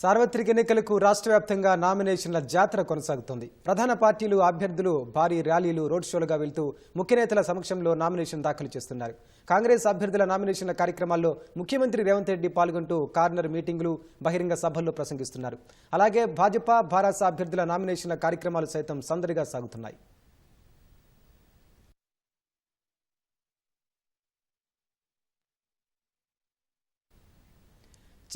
సార్వత్రిక ఎన్నికలకు రాష్ట్ర వ్యాప్తంగా నామినేషన్ల జాతర కొనసాగుతోంది. ప్రధాన పార్టీలు అభ్యర్థులు భారీ ర్యాలీలు రోడ్ షోలుగా వెళ్తూ ముఖ్య నేతల సమక్షంలో నామినేషన్ దాఖలు చేస్తున్నారు. కాంగ్రెస్ అభ్యర్థుల నామినేషన్ల కార్యక్రమాల్లో ముఖ్యమంత్రి రేవంత్ రెడ్డి పాల్గొంటూ కార్నర్ మీటింగులు బహిరంగ సభల్లో ప్రసంగిస్తున్నారు. అలాగే భాజపా భారాస అభ్యర్థుల నామినేషన్ల కార్యక్రమాలు సైతం సందడిగా సాగుతున్నాయి.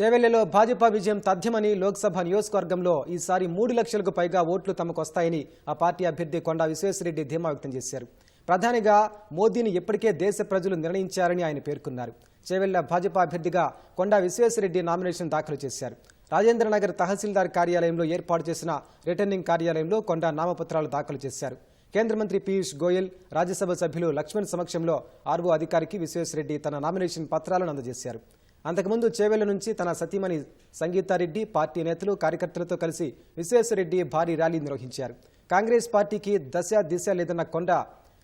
చేవెళ్ళలో భాజపా విజయం తథ్యమని లోక్సభ నియోజకవర్గంలో ఈసారి మూడు లక్షలకు పైగా ఓట్లు తమకు వస్తాయని ఆ పార్టీ అభ్యర్థి కొండా విశ్వేశ్వరరెడ్డి ధీమా వ్యక్తం చేశారు. ప్రధానిగా మోదీని ఇప్పటికే దేశ ప్రజలు నిర్ణయించారని ఆయన పేర్కొన్నారు. చేవెళ్ళ భాజపా అభ్యర్థిగా కొండా విశ్వేశ్వరరెడ్డి నామినేషన్ దాఖలు చేశారు. రాజేంద్రనగర్ తహసీల్దార్ కార్యాలయంలో ఏర్పాటు చేసిన రిటర్నింగ్ కార్యాలయంలో కొండా నామపత్రాలు దాఖలు చేశారు. కేంద్ర మంత్రి పీయూష్ గోయల్ రాజ్యసభ సభ్యులు లక్ష్మణ్ సమక్షంలో ఆర్వో అధికారికి విశ్వేశ్వరరెడ్డి తన నామినేషన్ పత్రాలను అందజేశారు. అంతకుముందు చేవెళ్ళ నుంచి తన సతీమణి సంగీతారెడ్డి పార్టీ నేతలు కార్యకర్తలతో కలిసి విశ్వేశ్వరరెడ్డి భారీ ర్యాలీ నిర్వహించారు. కాంగ్రెస్ పార్టీకి దశ దిశ లేదన్న కొండ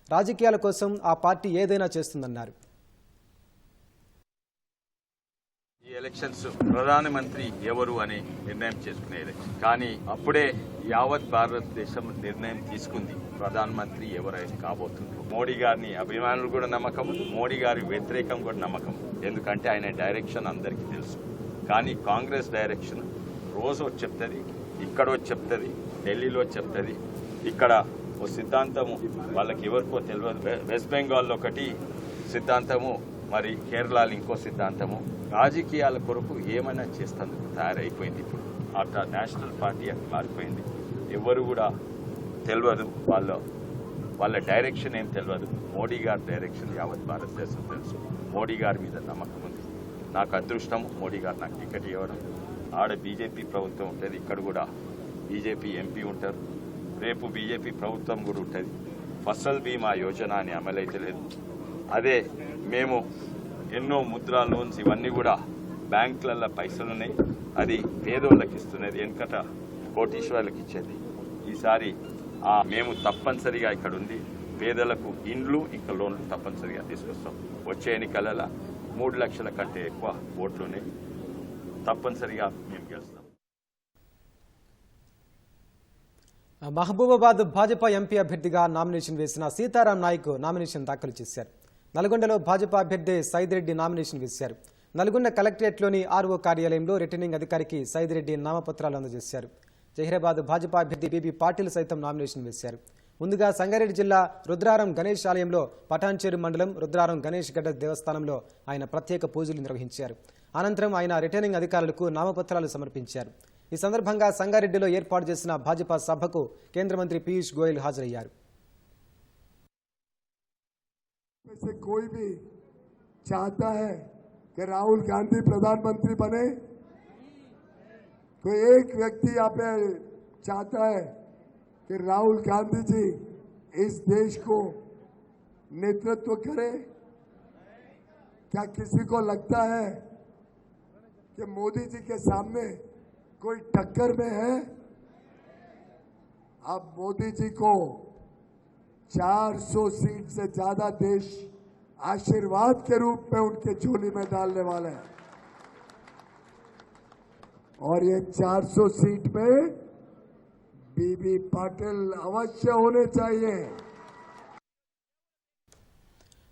రాజకీయాల కోసం ఆ పార్టీ ఏదైనా చేస్తుందన్నారు. ఈ ఎలక్షన్స్ ప్రధానమంత్రి ఎవరు అని నిర్ణయం చేసుకునే ఎలక్షన్ కానీ అప్పుడే యావత్ భారతదేశం నిర్ణయం తీసుకుంది ప్రధానమంత్రి ఎవరైనా కాబోతున్నారు మోడీ గారిని అభిమానులు కూడా నమ్మకం మోడీ గారి వ్యతిరేకం కూడా నమ్మకం. ఎందుకంటే ఆయన డైరెక్షన్ అందరికీ తెలుసు. కానీ కాంగ్రెస్ డైరెక్షన్ రోజు వచ్చి చెప్తుంది ఇక్కడ వచ్చి చెప్తుంది ఢిల్లీలో చెప్తుంది. ఇక్కడ ఓ సిద్ధాంతము వాళ్ళకి ఎవరికో తెలియదు. వెస్ట్ బెంగాల్లో ఒకటి సిద్ధాంతము మరి కేరళలో ఇంకో సిద్ధాంతము. రాజకీయాల కొరకు ఏమైనా చేస్తందుకు తయారైపోయింది ఇప్పుడు. అట్లా నేషనల్ పార్టీ అని మారిపోయింది. ఎవరు కూడా తెలియదు వాళ్ళ వాళ్ళ డైరెక్షన్ ఏం తెలియదు మోడీ గారి డైరెక్షన్ యావత్ భారతదేశం తెలుసు. మోడీ గారి మీద నమ్మకం ఉంది. నాకు అదృష్టం మోడీ గారు నాకు టికెట్ ఇవ్వడం. ఆడ బీజేపీ ప్రభుత్వం ఉంటుంది ఇక్కడ కూడా బీజేపీ ఎంపీ ఉంటారు. రేపు బీజేపీ ప్రభుత్వం కూడా ఉంటుంది. ఫసల్ బీమా యోజన అని అమలైతే లేదు. అదే మేము ఎన్నో ముద్రా లోన్స్ ఇవన్నీ కూడా బ్యాంకులలో పైసలు ఉన్నాయి అది పేదోళ్ళకి ఇస్తున్నది. వెనకట కోటీశ్వర్లకు ఇచ్చేది. ఈసారి మేము తప్పనిసరిగా ఇక్కడ ఉంది పేదలకు ఇండ్లు ఇంకా లోన్లు తప్పనిసరిగా తీసుకొస్తాం. వచ్చే ఎన్నికలలో మూడు లక్షల కంటే ఎక్కువ ఓట్లు ఉన్నాయి తప్పనిసరిగా మేము గెలుస్తాం. మహబూబాబాద్ భాజపా ఎంపీ అభ్యర్థిగా నామినేషన్ వేసిన సీతారాం నాయక్ నామినేషన్ దాఖలు చేశారు. నల్గొండలో భాజపా అభ్యర్థి సైదిరెడ్డి నామినేషన్ వేశారు. నల్గొండ కలెక్టరేట్లోని ఆర్ఓ కార్యాలయంలో రిటర్నింగ్ అధికారికి సైదిరెడ్డి నామపత్రాలు అందజేశారు. జహీరాబాద్ భాజపా అభ్యర్థి బీబీ పాటిల్ సైతం నామినేషన్ వేశారు. ముందుగా సంగారెడ్డి జిల్లా రుద్రారం గణేష్ ఆలయంలో పటాన్చేరు మండలం రుద్రారం గణేష్ గడ్డ దేవస్థానంలో ఆయన ప్రత్యేక పూజలు నిర్వహించారు. అనంతరం ఆయన రిటర్నింగ్ అధికారులకు నామపత్రాలు సమర్పించారు. ఈ సందర్భంగా సంగారెడ్డిలో ఏర్పాటు చేసిన భాజపా సభకు కేంద్ర మంత్రి పీయూష్ గోయల్ హాజరయ్యారు. రాహుల్ గాంధీ ప్రధానమంత్రి బనే कोई एक व्यक्ति यहाँ पे चाहता है कि राहुल गांधी जी इस देश को नेतृत्व करे। क्या किसी को लगता है कि मोदी जी के सामने कोई टक्कर में है? अब मोदी जी को 400 सीट से ज़्यादा देश आशीर्वाद के रूप में उनके झोली में डालने वाले हैं। और ये 400 सीट में बीबी पाटिल अवश्य होने चाहिए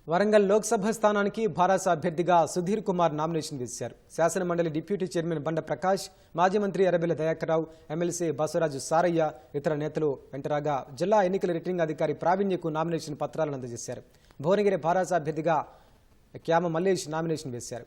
వరంగల్ లోక్సభ స్థానానికి భారాస అభ్యర్థిగా సుధీర్ కుమార్ నామినేషన్ వేశారు శాసనమండలి డిప్యూటీ చైర్మన్ బండ ప్రకాష్ మాజీ మంత్రి ఎర్రబెల్లి దయాకర్రావు ఎమ్మెల్సీ బసవరాజు సారయ్య ఇతర నేతలు వెంటరాగా జిల్లా ఎన్నికల రిటర్నింగ్ అధికారి ప్రావీణ్యకు నామినేషన్ పత్రాలను అందజేశారు భువనగిరి భారాస అభ్యర్థిగా క్యామ మల్లేష్ నామినేషన్ వేశారు